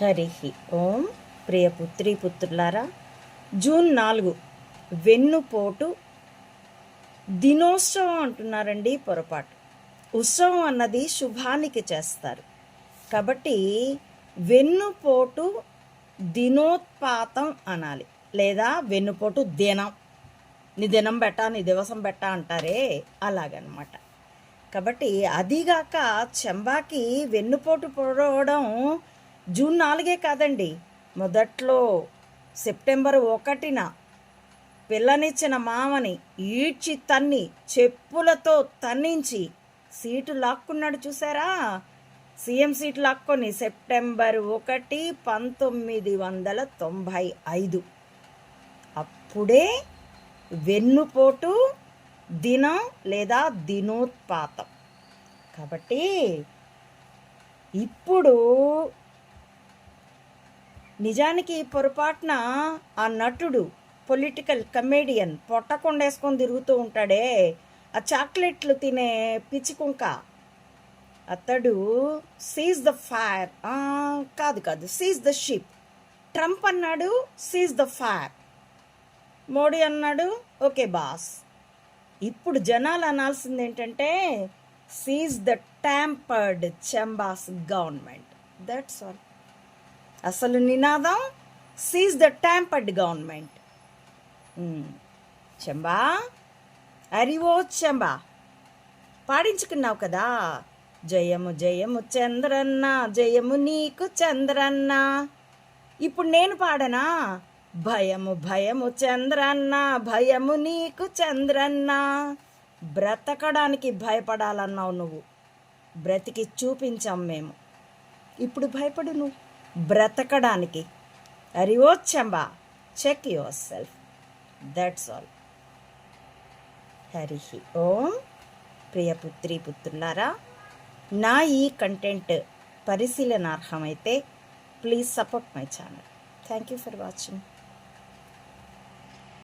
హరి ఓం ప్రియ పుత్రి పుత్రులారా June నాలుగు వెన్నుపోటు దినోత్సవం అంటున్నారండి పొరపాటు. ఉత్సవం అన్నది శుభానికి చేస్తారు. కాబట్టి వెన్నుపోటు దినోత్పాతం అనాలి లేదా వెన్నుపోటు దినం. నీ దినం బెట్ట నీ దివసం బెట్ట అంటారే అలాగనమాట. కాబట్టి అదిగాక చెంబాకి వెన్నుపోటు పొడవడం జూన్ నాలుగే కాదండి. మొదట్లో సెప్టెంబర్ ఒకటిన పిల్లనిచ్చిన మామని ఈడ్చి తన్ని చెప్పులతో తన్నించి సీటు లాక్కున్నాడు చూసారా? సీఎం సీట్ లాక్కొని సెప్టెంబర్ ఒకటి పంతొమ్మిది వందల తొంభై ఐదు. అప్పుడే వెన్నుపోటు దినం లేదా దినోత్పాతం. కాబట్టి ఇప్పుడు నిజానికి పొరపాటున ఆ నటుడు పొలిటికల్ కమేడియన్ పొట్టకొండేసుకొని తిరుగుతూ ఉంటాడే. ఆ చాక్లెట్లు తినే పిచ్చికుంక అతడు సీజ్ ద ఫైర్ కాదు కాదు సీజ్ ద షిప్ ట్రంప్ అన్నాడు సీజ్ ద ఫైర్ మోడీ అన్నాడు ఓకే బాస్. ఇప్పుడు జనాలు అనాల్సింది ఏంటంటే seize the tampered చెంబాస్ government that's all అసలు నినాదం సీజ్ ద ట్యాంపర్డ్ గవర్నమెంట్ చెంబా? అరివో చెంబా? పాడించుకున్నావు కదా? జయము జయము చంద్రన్న జయము నీకు చంద్రన్న. ఇప్పుడు నేను పాడనా? భయము భయము చంద్రన్న భయము నీకు చంద్రన్న. బ్రతకడానికి భయపడాలన్నావు నువ్వు. బ్రతికి చూపించాం మేము. ఇప్పుడు భయపడు నువ్వు. బ్రతకడానికి. అరివో check yourself that's all Hari Om ప్రియపుత్రి పుత్రులారా నా ఈ content పరిశీలనార్హమైతే please support my channel thank you for watching